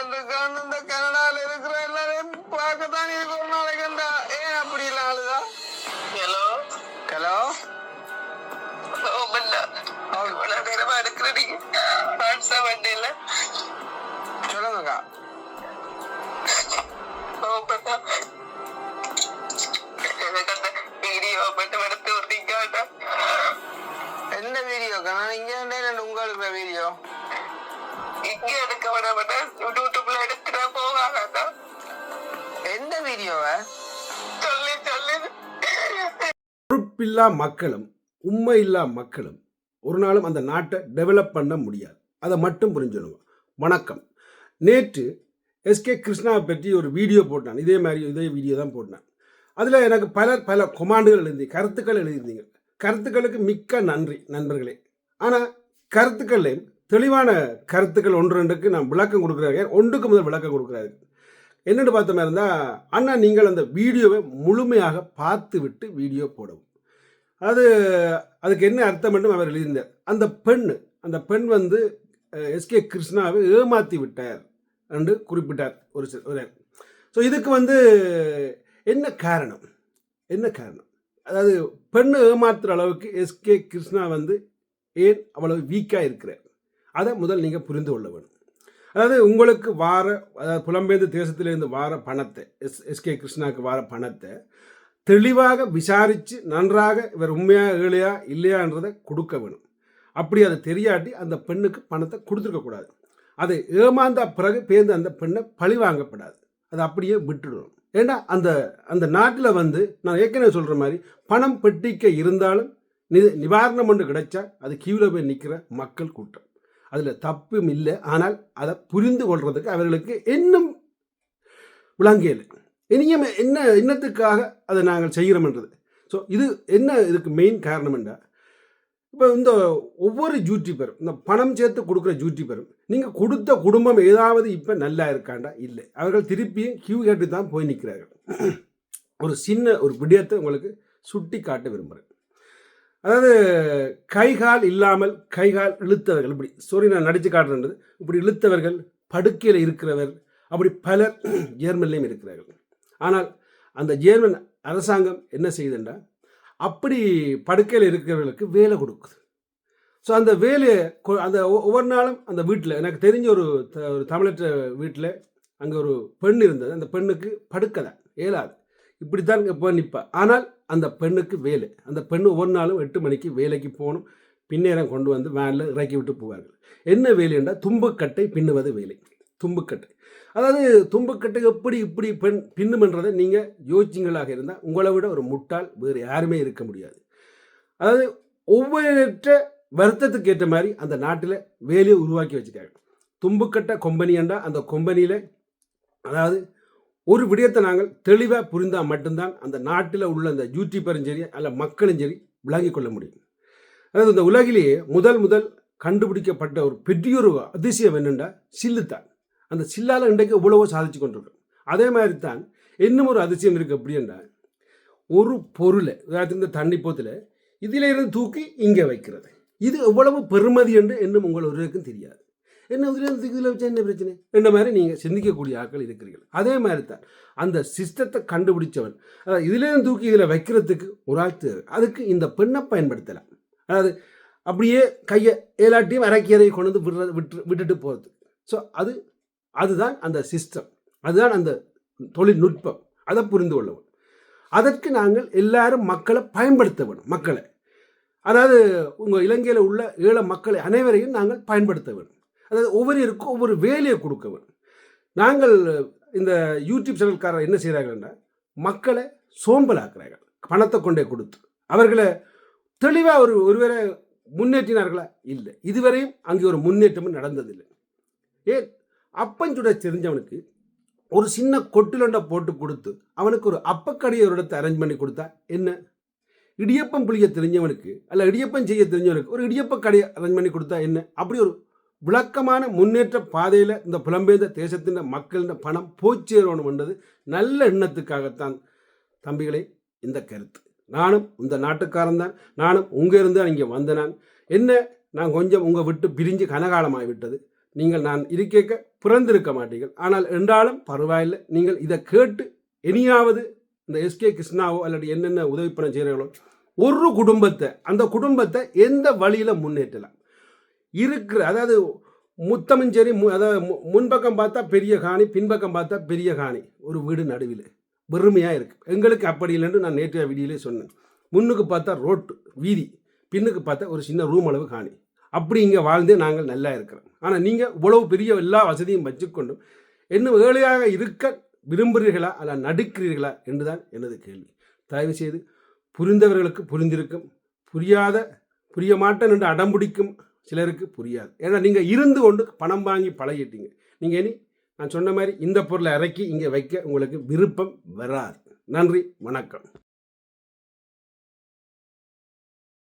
இந்த கனடால இருக்கிற எல்லாரையும் பார்க்கத்தான் இருக்கு ஒரு நாளைக்கு அந்த ஏன் அப்படி இல்ல ஆளுதா? ஹலோ? ஹலோ? ஓமண்ணா இவ்வளவு நேரமா எடுக்கிற நீங்க வாட்ஸ்அப் வண்டியில? இங்க எடுக்க வேணாமண்ணா யூடியூப்ல எடுத்துட்டா போகாதா எந்த வீடியோவை? சொல்லி சொல்லி. பொறுப்பில்லா மக்களும் உண்மையில்லா மக்களும் ஒரு நாளும் அந்த நாட்டை டெவலப் பண்ண முடியாது. அதை மட்டும் புரிஞ்சுக்கணும். வணக்கம். நேற்று எஸ்கே கிருஷ்ணாவை பற்றி ஒரு வீடியோ போட்டான். இதே மாதிரி இதே வீடியோ தான் போட்டான். அதில் எனக்கு பலர் பல கொமாண்டுகள் எழுதி கருத்துக்கள் எழுதியிருந்தீங்க. கருத்துக்களுக்கு மிக்க நன்றி நண்பர்களே. ஆனால் கருத்துக்கள்லையும் தெளிவான கருத்துக்கள் ஒன்று ரெண்டுக்கு நான் விளக்கம் கொடுக்குறாரு. ஒன்றுக்கு முதல் விளக்கம் கொடுக்குறாரு. என்னென்னு பார்த்த மாதிரி இருந்தால் அண்ணா நீங்கள் அந்த வீடியோவை முழுமையாக பார்த்து விட்டு வீடியோ போடவும். அது அதுக்கு என்ன அர்த்தம் என்றும் அவர் எழுதியிருந்தார். அந்த பெண் அந்த பெண் வந்து எஸ்கே கிருஷ்ணாவை ஏமாற்றி விட்டார் என்று குறிப்பிட்டார் ஒரு சில ஒரு ஸோ இதுக்கு வந்து என்ன காரணம்? என்ன காரணம்? அதாவது பெண்ணை ஏமாத்துற அளவுக்கு எஸ்கே கிருஷ்ணா வந்து ஏன் அவ்வளவு வீக்காக இருக்கிறார்? அதை முதல் நீங்கள் புரிந்து கொள்ள வேணும் அதாவது உங்களுக்கு வார அதாவது புலம்பெயர்ந்த தேசத்திலிருந்து வார பணத்தை எஸ் எஸ்கே கிருஷ்ணாவுக்கு வார பணத்தை தெளிவாக விசாரித்து நன்றாக இவர் உண்மையாக ஏழையா இல்லையான்றதை கொடுக்க வேணும். அப்படி அதை தெரியாட்டி அந்த பெண்ணுக்கு பணத்தை கொடுத்துருக்கக்கூடாது அதை ஏமாந்த பிறகு பேர்ந்து அந்த பெண்ணை பழி வாங்கப்படாது. அதை அப்படியே விட்டுடணும். ஏன்னா அந்த அந்த நாட்டில் வந்து நான் ஏற்கனவே சொல்கிற மாதிரி பணம் பெட்டிக்க இருந்தாலும் நி நிவாரணம் ஒன்று கிடைச்சா அது கீழே போய் நிற்கிற மக்கள் கூட்டம். அதில் தப்பும் இல்லை. ஆனால் அதை புரிந்து கொள்றதுக்கு அவர்களுக்கு இன்னும் விளங்கியல் இனியும் என்ன என்னத்துக்காக அதை நாங்கள் செய்கிறோம்ன்றது ஸோ இது என்ன இதுக்கு மெயின் காரணம் என்றால் இப்போ இந்த ஒவ்வொரு யூடியூபரும் இந்த பணம் சேர்த்து கொடுக்குற யூடியூபரும் நீங்கள் கொடுத்த குடும்பம் ஏதாவது இப்போ நல்லா இருக்காண்டா? இல்லை. அவர்கள் திருப்பியும் கியூ கேட்டு தான் போய் நிற்கிறார்கள். ஒரு சின்ன ஒரு விடயத்தை உங்களுக்கு சுட்டி காட்ட விரும்புகிறேன். அதாவது கைகால் இல்லாமல் கைகால் இழுத்தவர்கள் இப்படி சாரி நான் நடித்து காட்டுறது இப்படி இழுத்தவர்கள் படுக்கையில் இருக்கிறவர் அப்படி பலர் ஜேர்மன்லேயும் இருக்கிறார்கள். ஆனால் அந்த ஜேர்மன் அரசாங்கம் என்ன செய்யுதுண்டா? அப்படி படுக்கையில் இருக்கிறவர்களுக்கு வேலை கொடுக்குது. ஸோ அந்த வேலையை கொ- அந்த ஒவ்வொரு நாளும் அந்த வீட்டில் எனக்கு தெரிஞ்ச ஒரு த- ஒரு தமிழற்ற வீட்டில் அங்கே ஒரு பெண் இருந்தது. அந்த பெண்ணுக்கு படுக்கலை இயலாது இப்படி தான் இப்போ நிற்பேன் ஆனால் அந்த பெண்ணுக்கு வேலை. அந்த பெண் ஒவ்வொரு நாளும் எட்டு மணிக்கு வேலைக்கு போகணும். பின்னேரம் கொண்டு வந்து வேனில் இறக்கி விட்டு போவார்கள். என்ன வேலைன்னா தும்புக்கட்டை பின்னுவது வேலை. தும்புக்கட்டை. அதாவது தும்புக்கட்டை எப்படி இப்படி பெண் பின்னுமன்றதை நீங்கள் யோசிச்சிங்களாக இருந்தால் உங்களை விட ஒரு முட்டாள் வேறு யாருமே இருக்க முடியாது. அதாவது ஒவ்வொருற்ற வருத்தத்துக்கு ஏற்ற மாதிரி அந்த நாட்டில் வேலையை உருவாக்கி வச்சுட்டாங்க தும்புக்கட்டை கொம்பனியண்டா அந்த கொம்பனியில் அதாவது ஒரு விடயத்தை நாங்கள் தெளிவாக புரிந்தால் மட்டும்தான் அந்த நாட்டில் உள்ள அந்த யூடியூபரும் சரி அல்ல மக்களும் சரி விளங்கிக் கொள்ள முடியும். அதாவது இந்த உலகிலேயே முதல் முதல் கண்டுபிடிக்கப்பட்ட ஒரு பெரியொரு அதிசயம் என்னென்னா சில்லுத்தான். அந்த சில்லால் இன்றைக்கு எவ்வளவோ சாதிச்சு கொண்டிருக்கோம் அதே மாதிரி தான் இன்னும் ஒரு அதிசயம் இருக்குது அப்படின்னா ஒரு பொருளை அதாவது இந்த தண்ணி போத்தில் இதிலிருந்து தூக்கி இங்கே வைக்கிறது. இது எவ்வளவு பெருமதி என்று இன்னும் உங்கள் ஒருவருக்கும் தெரியாது. என்ன இதில் இதில் வச்சா என்ன பிரச்சனை? என்ற மாதிரி நீங்கள் சிந்திக்கக்கூடிய ஆட்கள் இருக்கிறீர்கள். அதே மாதிரி தான் அந்த சிஸ்டத்தை கண்டுபிடிச்சவன் அதாவது இதிலேருந்து தூக்கி இதில் வைக்கிறதுக்கு ஒரு ஆள் தேவை. அதுக்கு இந்த பெண்ணை பயன்படுத்தலாம். அதாவது அப்படியே கையை ஏலாட்டியும் அரைக்கியதை கொண்டு வந்து விடுறது விட்டு விட்டுட்டு போகிறது ஸோ அது அதுதான் அந்த சிஸ்டம். அதுதான் அந்த தொழில்நுட்பம். அதை புரிந்து கொள்ளவும். அதற்கு நாங்கள் எல்லாரும் மக்களை பயன்படுத்த வேணும் மக்களை. அதாவது உங்கள் இலங்கையில் உள்ள ஏழை மக்களை அனைவரையும் நாங்கள் பயன்படுத்த வேணும். அதாவது ஒவ்வொருவருக்கும் ஒவ்வொரு வேலையை கொடுக்கவன் நாங்கள் இந்த யூடியூப் சேனல்காரர் என்ன செய்கிறார்கள்னா மக்களை சோம்பலாக்குறார்கள். பணத்தை கொண்டே கொடுத்து. அவர்களை தெளிவாக ஒரு ஒருவேளை முன்னேற்றினார்களா? இல்லை. இதுவரையும் அங்கே ஒரு முன்னேற்றமும் நடந்ததில்லை. ஏ அப்பஞ்சுட தெரிஞ்சவனுக்கு ஒரு சின்ன கொட்டுலண்டை போட்டு கொடுத்து அவனுக்கு ஒரு அப்பக்கடையை ஒரு இடத்தை அரேஞ்ச் பண்ணி கொடுத்தா என்ன? இடியப்பம் புளிய தெரிஞ்சவனுக்கு அல்ல இடியப்பம் செய்ய தெரிஞ்சவனுக்கு ஒரு இடியப்ப கடையை அரேஞ்ச் பண்ணி கொடுத்தா என்ன? அப்படி ஒரு விளக்கமான முன்னேற்ற பாதையில் இந்த புலம்பெயர்ந்த தேசத்தின் மக்களின் பணம் போச்சேரணும்ன்றது நல்ல எண்ணத்துக்காகத்தான். தம்பிகளே இந்த கருத்து. நானும் இந்த நாட்டுக்காரன் தான். நானும் உங்க இருந்து இங்கே வந்த நான் என்ன நான் கொஞ்சம் உங்கள் விட்டு பிரிஞ்சு கனகாலமாகி விட்டது நீங்கள் நான் இருக்க பிறந்திருக்க மாட்டீர்கள். ஆனால் என்றாலும் பரவாயில்லை. நீங்கள் இதை கேட்டு இனியாவது இந்த எஸ்கே கிருஷ்ணாவோ அல்லது என்னென்ன உதவி பணம் செய்கிறார்களோ ஒரு குடும்பத்தை அந்த குடும்பத்தை எந்த வழியில் முன்னேற்றலாம்? இருக்கிற அதாவது முத்தமும் சரி மு- அதாவது மு- முன்பக்கம் பார்த்தா பெரிய காணி பின்பக்கம் பார்த்தா பெரிய காணி ஒரு வீடு நடுவில். வெறுமையாக இருக்குது எங்களுக்கு அப்படி இல்லைன்னு நான் நேற்றைய வீடியோலே சொன்னேன். முன்னுக்கு பார்த்தா ரோட்டு வீதி பின்னுக்கு பார்த்தா ஒரு சின்ன ரூம் அளவு காணி. அப்படி இங்கே வாழ்ந்தே நாங்கள் நல்லா இருக்கிறோம். ஆனால் நீங்கள் இவ்வளவு பெரிய எல்லா வசதியும் வச்சுக்கொண்டும் இன்னும் ஏழையாக இருக்க விரும்புகிறீர்களா அல்ல நடுக்கிறீர்களா என்றுதான் எனது கேள்வி. தயவு செய்து புரிந்தவர்களுக்கு புரிந்திருக்கும் புரியாத புரிய மாட்டேன் என்று அடம்பிடிக்கும் சிலருக்கு புரியாது. ஏன்னா நீங்கள் இருந்து கொண்டு பணம் வாங்கி பழகிட்டீங்க. நீங்கள் இனி நான் சொன்ன மாதிரி இந்த பொருளை இறக்கி இங்கே வைக்க உங்களுக்கு விருப்பம் வராது. நன்றி வணக்கம்.